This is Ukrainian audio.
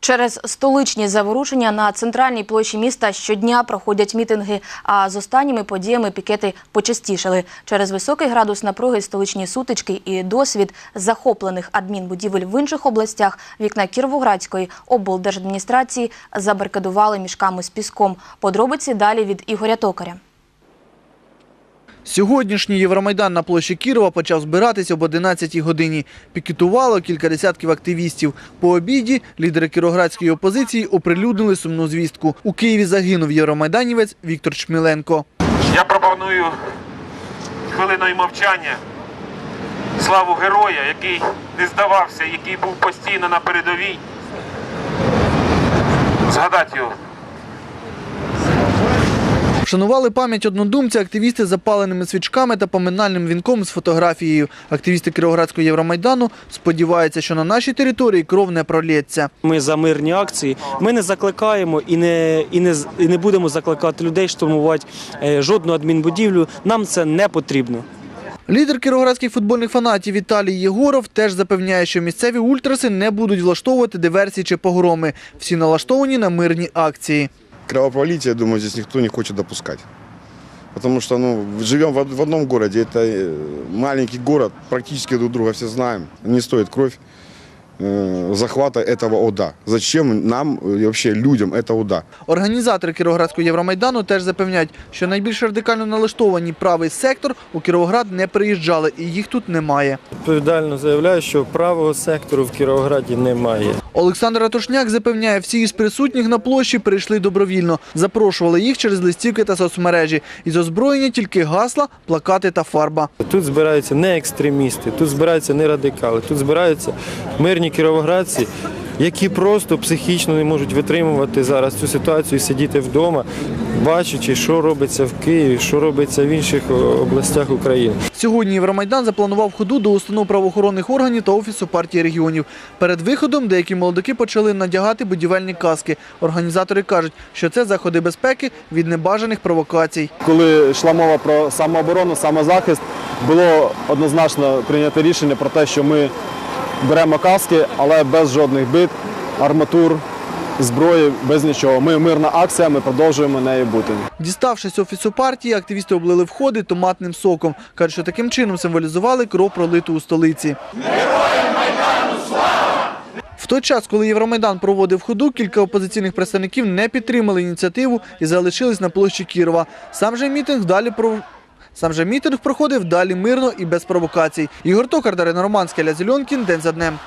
Через столичні заворушення на центральній площі міста щодня проходять мітинги, а з останніми подіями пікети почастішали. Через високий градус напруги столичні сутички і досвід захоплених адмінбудівель в інших областях вікна Кіровоградської облдержадміністрації забаркадували мішками з піском. Подробиці далі від Ігоря Токаря. Сьогоднішній Євромайдан на площі Кірова почав збиратися об 11 годині. Пікетувало кілька десятків активістів. По обіді лідери кіроградської опозиції оприлюднили сумну звістку. У Києві загинув євромайданівець Віктор Чміленко. Я пропоную хвилиною мовчання славу героя, який не здавався, який був постійно на передовій. Згадати його. Вшанували пам'ять однодумця активісти з запаленими свічками та поминальним вінком з фотографією. Активісти Кіровоградського Євромайдану сподіваються, що на нашій території кров не пролється. Ми за мирні акції. Ми не закликаємо і не, і не, і не будемо закликати людей штурмувати е, жодну адмінбудівлю. Нам це не потрібно. Лідер кіровоградських футбольних фанатів Віталій Єгоров теж запевняє, що місцеві ультраси не будуть влаштовувати диверсії чи погроми. Всі налаштовані на мирні акції Кровопролитие, я думаю, здесь никто не хочет допускать. Потому что ну, живем в од- в одном городе, это э, маленький город, практически друг друга все знаем. Не стоит кровь э, захвата этого ОДА. Зачем нам, э, и вообще людям, это ОДА? Організатори Кіровоградського Євромайдану теж запевняють, що найбільш радикально налаштовані правий сектор у Кіровоград не приїжджали і їх тут немає. Відповідально заявляю, що правого сектору в Кіровограді немає. Олександр Ратушняк запевняє, всі із присутніх на площі прийшли добровільно. Запрошували їх через листівки та соцмережі. Із озброєння тільки гасла, плакати та фарба. Тут збираються не екстремісти, тут збираються не радикали, тут збираються мирні кіровоградці, які просто психічно не можуть витримувати зараз цю ситуацію, і сидіти вдома, бачачи, що робиться в Києві, що робиться в інших областях України. Сьогодні Євромайдан запланував ходу до установ правоохоронних органів та офісу партії регіонів. Перед виходом деякі молодики почали надягати будівельні каски. Організатори кажуть, що це заходи безпеки від небажаних провокацій. коли йшла мова про самооборону, самозахист, було однозначно прийнято рішення про те, що ми беремо каски, але без жодних бит, арматур, зброї, без нічого. Ми мирна акція, ми продовжуємо нею бути. Діставшись офісу партії, активісти облили входи томатним соком. Кажуть, що таким чином символізували кров пролиту у столиці. В той час, коли Євромайдан проводив ходу, кілька опозиційних представників не підтримали ініціативу і залишились на площі Кірова. Сам же мітинг далі про... Сам же мітинг проходив далі мирно і без провокацій. Ігор Токар, Дарина Романська, Ля Зеленкін, День за днем.